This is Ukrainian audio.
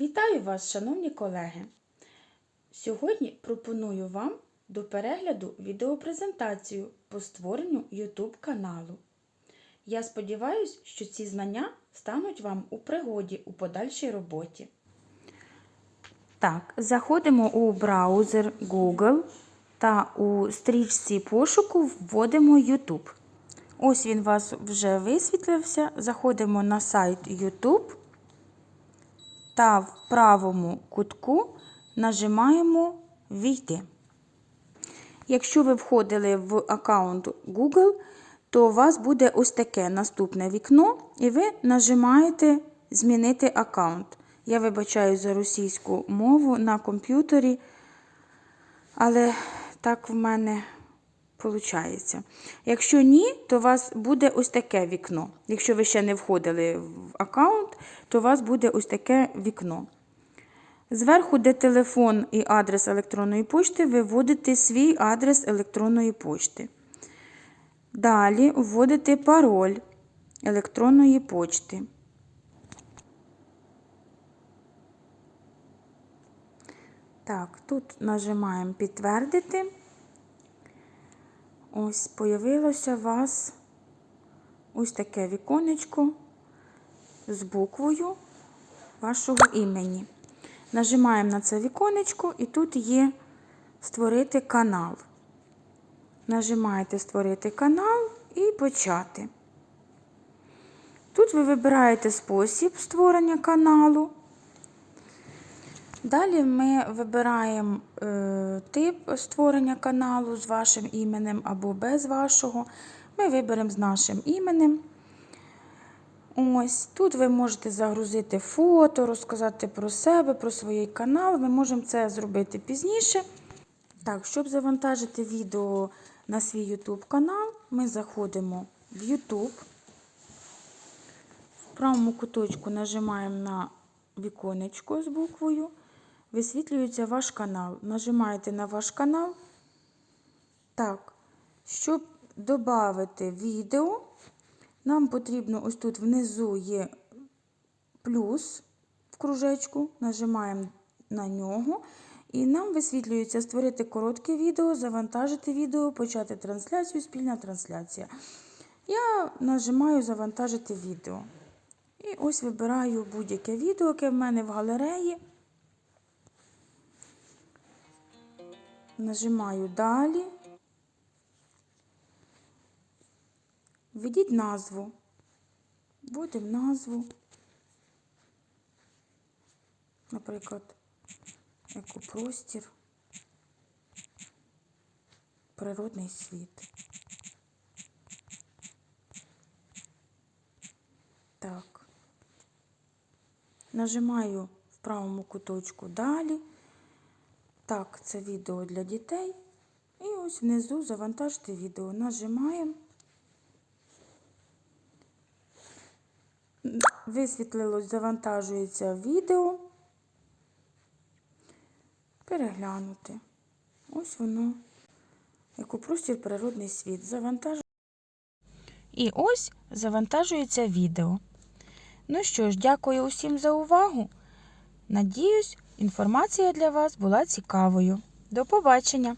Вітаю вас, шановні колеги! Сьогодні пропоную вам до перегляду відеопрезентацію по створенню YouTube каналу. Я сподіваюся, що ці знання стануть вам у пригоді у подальшій роботі. Так, заходимо у браузер Google та у стрічці пошуку вводимо YouTube. Ось він у вас вже висвітлився. Заходимо на сайт YouTube та в правому кутку нажимаємо Війти. Якщо ви входили в аккаунт Google, то у вас буде ось таке наступне вікно, і ви нажимаєте Змінити аккаунт. Я вибачаю за російську мову на комп'ютері, але так в мене виходить. Якщо ні, то у вас буде ось таке вікно. Якщо ви ще не входили в аккаунт, то у вас буде ось таке вікно. Зверху, де телефон і адрес електронної пошти, ви вводите свій адрес електронної пошти. Далі вводите пароль електронної почти. Так, тут нажимаємо підтвердити. Ось появилося у вас ось таке віконечко з буквою вашого імені. Нажимаємо на це віконечко, і тут є Створити канал. Нажимаєте Створити канал і почати. Тут ви вибираєте спосіб створення каналу. Далі ми вибираємо е, тип створення каналу з вашим іменем або без вашого. Ми виберемо з нашим іменем. Ось Тут ви можете загрузити фото, розказати про себе, про свій канал. Ми можемо це зробити пізніше. Так, щоб завантажити відео на свій YouTube канал, ми заходимо в YouTube. В правому куточку нажимаємо на віконечко з буквою. Висвітлюється ваш канал. Нажимаєте на ваш канал. Так, щоб додати відео, нам потрібно ось тут внизу є плюс в кружечку, нажимаємо на нього. І нам висвітлюється створити коротке відео, завантажити відео, почати трансляцію, спільна трансляція. Я нажимаю Завантажити відео. І ось вибираю будь-яке відео, яке в мене в галереї. Нажимаю Далі. Введіть назву. Вводимо назву. Наприклад, екопростір, природний світ. Так. Нажимаю в правому куточку Далі. Так, це відео для дітей. І ось внизу завантажити відео. Нажимаємо. Висвітлилось, завантажується відео. Переглянути. Ось воно. Екопростір природний світ. Завантажується. І ось завантажується відео. Ну що ж, дякую усім за увагу. Надіюсь, інформація для вас була цікавою. До побачення!